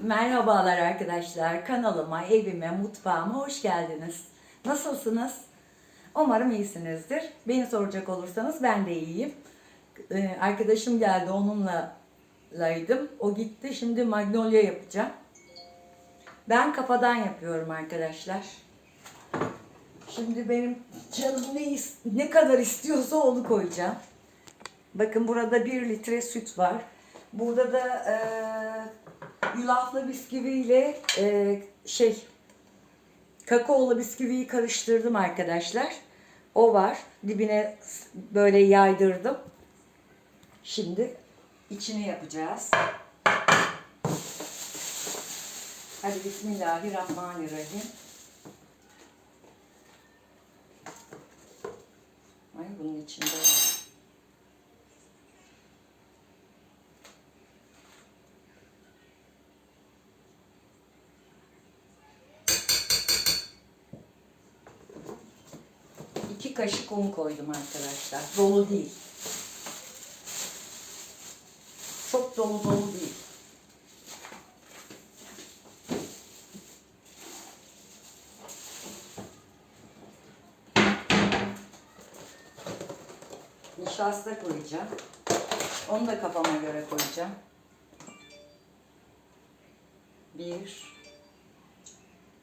Merhabalar arkadaşlar. Kanalıma, evime, mutfağıma hoş geldiniz. Nasılsınız? Umarım iyisinizdir. Beni soracak olursanız ben de iyiyim. Ee, arkadaşım geldi onunla laydım. O gitti. Şimdi magnolia yapacağım. Ben kafadan yapıyorum arkadaşlar. Şimdi benim canım ne, ne kadar istiyorsa onu koyacağım. Bakın burada 1 litre süt var. Burada da eee yulaflı bisküviyle eee, şey kakaolu bisküviyi karıştırdım arkadaşlar. O var. Dibine böyle yaydırdım. Şimdi içini yapacağız. Hadi Bismillahirrahmanirrahim. Ay bunun içinde var. Kaşık un koydum arkadaşlar. Dolu değil. Çok dolu dolu değil. Nişasta koyacağım. Onu da kafama göre koyacağım. Bir,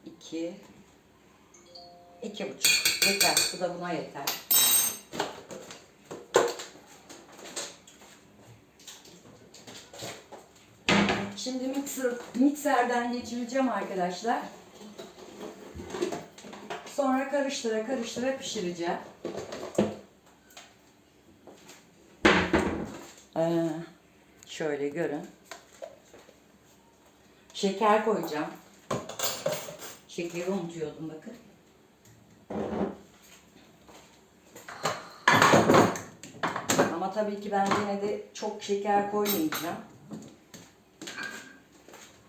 iki, iki buçuk. Yeter. Bu da buna yeter. Şimdi mikser, mikserden geçireceğim arkadaşlar. Sonra karıştıra karıştıra pişireceğim. Ee, şöyle görün. Şeker koyacağım. Şekeri unutuyordum bakın. Tabii ki ben yine de çok şeker koymayacağım.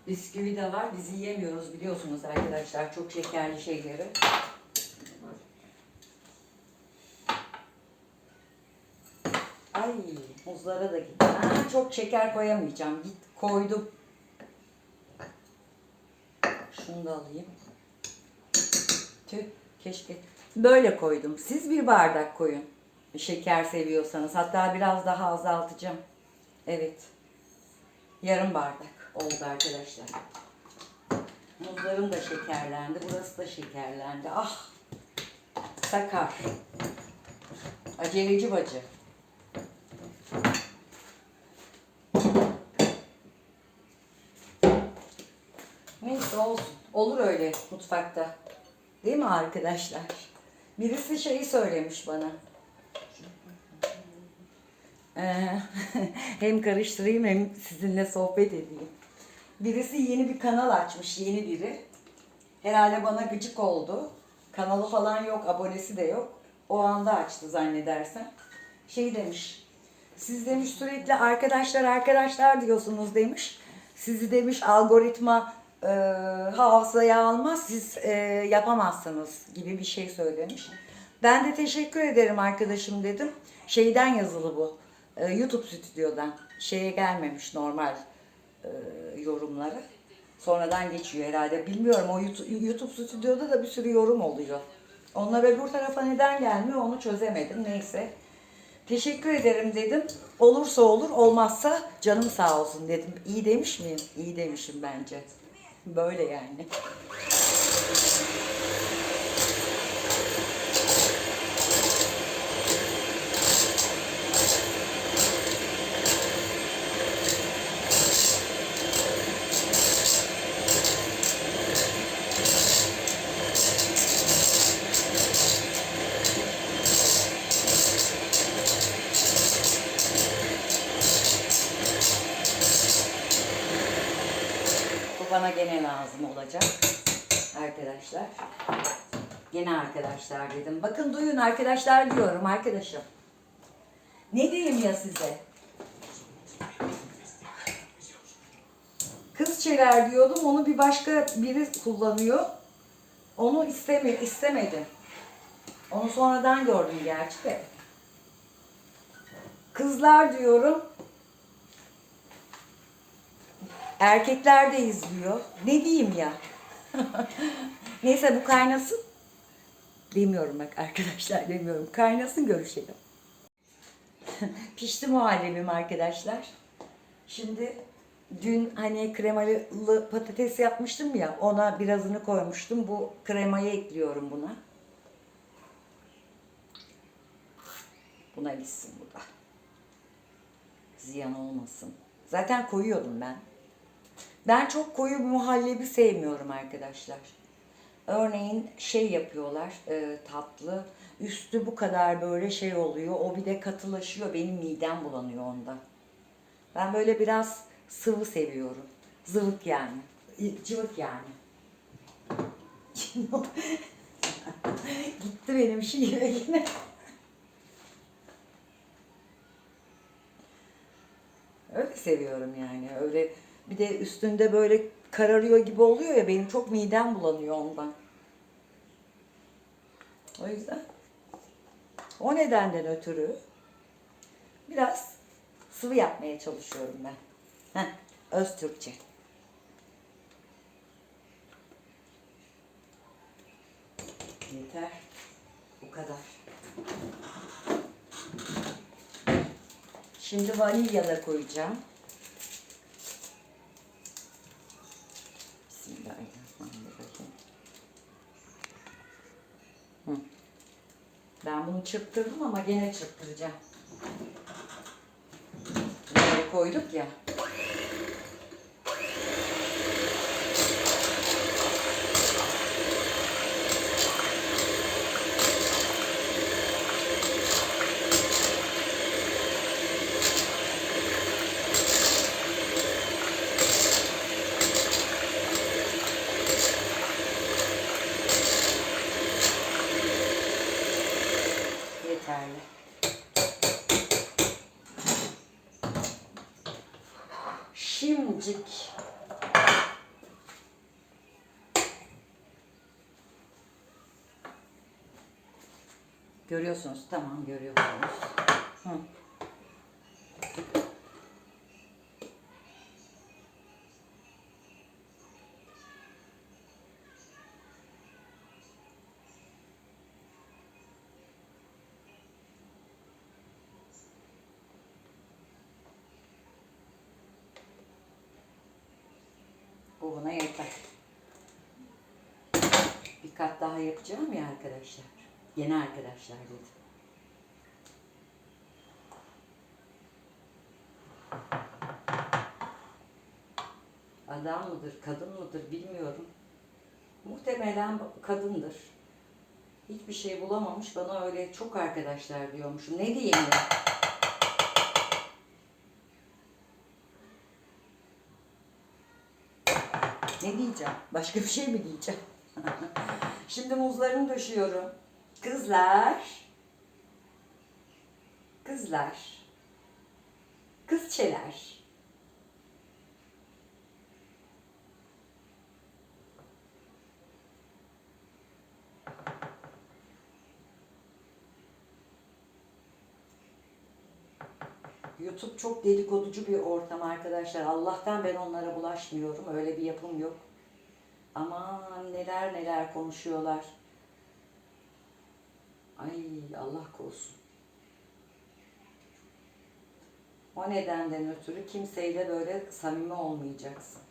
Bisküvi de var. Biz yiyemiyoruz biliyorsunuz arkadaşlar çok şekerli şeyleri. Ay muzlara da gitti. Aa, çok şeker koyamayacağım. Git koydum. Şunu da alayım. Tüh keşke. Böyle koydum. Siz bir bardak koyun. Şeker seviyorsanız. Hatta biraz daha azaltacağım. Evet. Yarım bardak oldu arkadaşlar. Muzlarım da şekerlendi. Burası da şekerlendi. Ah. Sakar. Aceleci bacı. Neyse olsun. Olur öyle mutfakta. Değil mi arkadaşlar? Birisi şeyi söylemiş bana. Ee, hem karıştırayım hem sizinle sohbet edeyim. Birisi yeni bir kanal açmış, yeni biri. Herhalde bana gıcık oldu. Kanalı falan yok, abonesi de yok. O anda açtı zannedersem. Şey demiş, siz demiş sürekli arkadaşlar arkadaşlar diyorsunuz demiş. Sizi demiş algoritma e, hafızaya almaz, siz e, yapamazsınız gibi bir şey söylemiş. Ben de teşekkür ederim arkadaşım dedim. Şeyden yazılı bu. E, YouTube stüdyodan. Şeye gelmemiş normal e, yorumları. Sonradan geçiyor herhalde. Bilmiyorum o YouTube, YouTube stüdyoda da bir sürü yorum oluyor. Onlar öbür tarafa neden gelmiyor onu çözemedim. Neyse. Teşekkür ederim dedim. Olursa olur, olmazsa canım sağ olsun dedim. İyi demiş miyim? İyi demişim bence. Böyle yani. Gene arkadaşlar dedim. Bakın duyun arkadaşlar diyorum arkadaşım. Ne diyeyim ya size? Kız çeler diyordum. Onu bir başka biri kullanıyor. Onu istemi istemedim. Onu sonradan gördüm gerçi de. Kızlar diyorum. Erkekler de izliyor. Ne diyeyim ya? Neyse bu kaynasın. Demiyorum bak arkadaşlar demiyorum. Kaynasın görüşelim. Pişti muhallebim arkadaşlar. Şimdi dün hani kremalı patates yapmıştım ya ona birazını koymuştum. Bu kremayı ekliyorum buna. Buna gitsin bu da. Ziyan olmasın. Zaten koyuyordum ben. Ben çok koyu muhallebi sevmiyorum arkadaşlar. Örneğin şey yapıyorlar e, tatlı. Üstü bu kadar böyle şey oluyor. O bir de katılaşıyor. Benim midem bulanıyor ondan. Ben böyle biraz sıvı seviyorum. Zıvık yani. Cıvık yani. Gitti benim şive yine. Öyle seviyorum yani. Öyle bir de üstünde böyle kararıyor gibi oluyor ya benim çok midem bulanıyor ondan. O yüzden o nedenden ötürü biraz sıvı yapmaya çalışıyorum ben. Heh, öz Türkçe. Yeter. Bu kadar. Şimdi vanilya da koyacağım. Ben bunu çırptırdım ama gene çırptıracağım. Bunları koyduk ya. Görüyorsunuz. Tamam görüyorsunuz. Hı. Bu buna yeter. Bir kat daha yapacağım ya arkadaşlar. Yeni arkadaşlar dedim. Adam mıdır, kadın mıdır bilmiyorum. Muhtemelen kadındır. Hiçbir şey bulamamış. Bana öyle çok arkadaşlar diyormuşum. Ne diyeyim ya? Ne diyeceğim? Başka bir şey mi diyeceğim? Şimdi muzlarını döşüyorum. Kızlar. Kızlar. Kızçeler. YouTube çok dedikoducu bir ortam arkadaşlar. Allah'tan ben onlara bulaşmıyorum. Öyle bir yapım yok. Aman neler neler konuşuyorlar. Ay Allah korusun. O nedenden ötürü kimseyle böyle samimi olmayacaksın.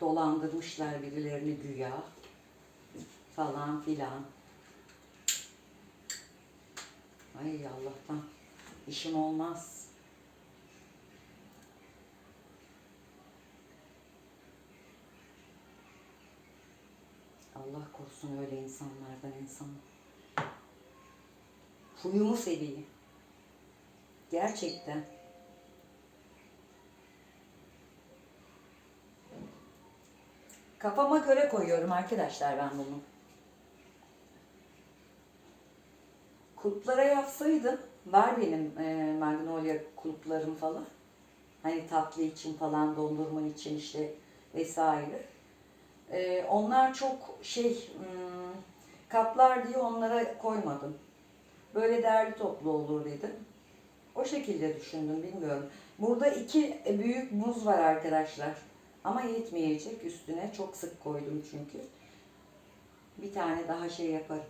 Dolandırmışlar birilerini güya falan filan. Ay Allah'tan işim olmaz. Allah korusun öyle insanlardan insan. Huyumu seveyim. Gerçekten. Kafama göre koyuyorum arkadaşlar ben bunu. Kulplara yapsaydım, var benim e, magnolia kulplarım falan. Hani tatlı için falan, dondurma için işte vesaire. Ee, onlar çok şey hmm, kaplar diye onlara koymadım. Böyle derli toplu olur dedim. O şekilde düşündüm bilmiyorum. Burada iki büyük muz var arkadaşlar. Ama yetmeyecek üstüne. Çok sık koydum çünkü. Bir tane daha şey yaparım.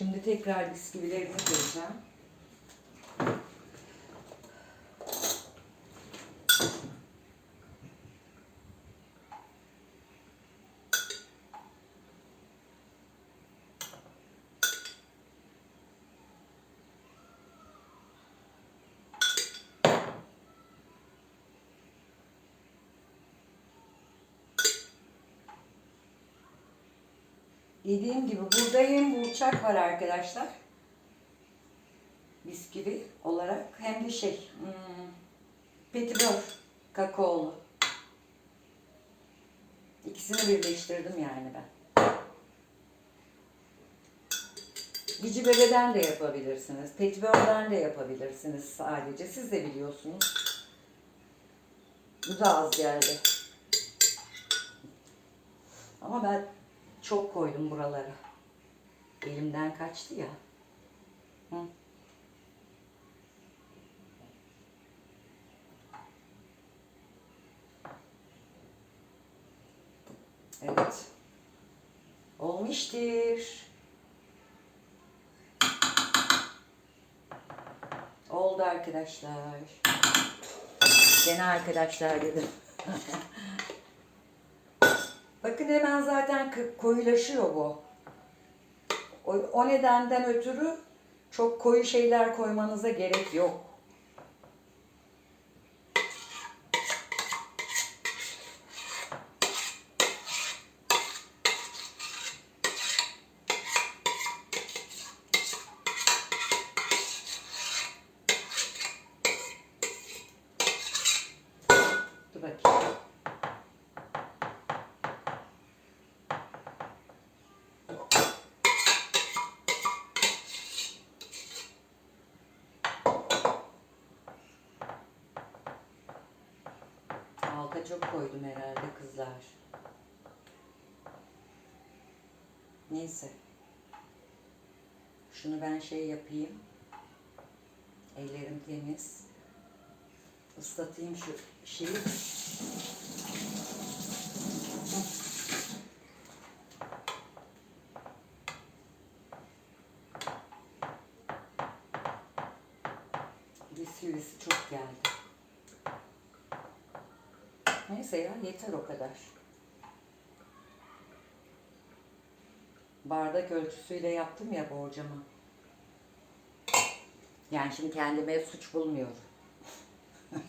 Şimdi tekrar bisküvilerimi koyacağım. Dediğim gibi burada hem burçak var arkadaşlar. Bisküvi olarak hem de şey hmm, petibör kakaolu. İkisini birleştirdim yani ben. Cici bebeden de yapabilirsiniz. Petibörden de yapabilirsiniz sadece. Siz de biliyorsunuz. Bu da az geldi. Ama ben çok koydum buralara. Elimden kaçtı ya. Hı. Evet. Olmuştur. Oldu arkadaşlar. Gene arkadaşlar dedim. Bakın hemen zaten koyulaşıyor bu. O, o nedenden ötürü çok koyu şeyler koymanıza gerek yok. Çok koydum herhalde kızlar. Neyse. Şunu ben şey yapayım. Ellerim temiz. Islatayım şu şeyi. Bisküvisi çok geldi. Neyse ya yeter o kadar. Bardak ölçüsüyle yaptım ya borcamı. Yani şimdi kendime suç bulmuyorum.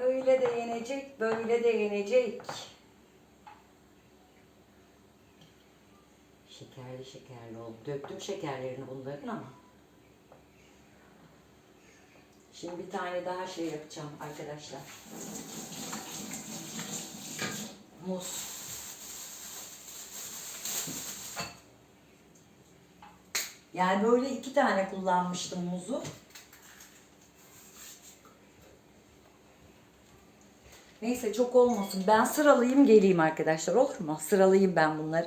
Öyle de yenecek, böyle de yenecek. Şekerli şekerli oldu. Döktüm şekerlerini bunların ama. Şimdi bir tane daha şey yapacağım arkadaşlar. Muz. Yani böyle iki tane kullanmıştım muzu. Neyse çok olmasın. Ben sıralayayım geleyim arkadaşlar olur mu? Sıralayayım ben bunları.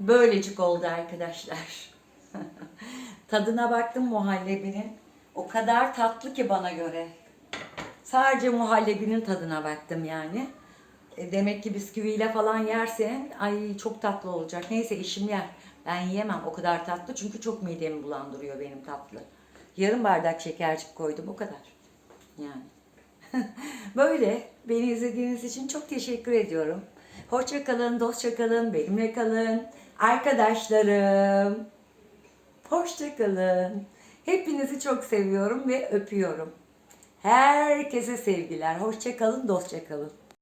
Böylecik oldu arkadaşlar. Tadına baktım muhallebinin. O kadar tatlı ki bana göre. Sadece muhallebinin tadına baktım yani. E, demek ki bisküviyle falan yersen ay çok tatlı olacak. Neyse eşim yer. Ben yiyemem o kadar tatlı çünkü çok midemi bulandırıyor benim tatlı. Yarım bardak şekercik koydum o kadar. Yani. Böyle beni izlediğiniz için çok teşekkür ediyorum. Hoşça kalın, dostça kalın, benimle kalın. Arkadaşlarım. Hoşça kalın. Hepinizi çok seviyorum ve öpüyorum. Herkese sevgiler. Hoşça kalın, dostça kalın.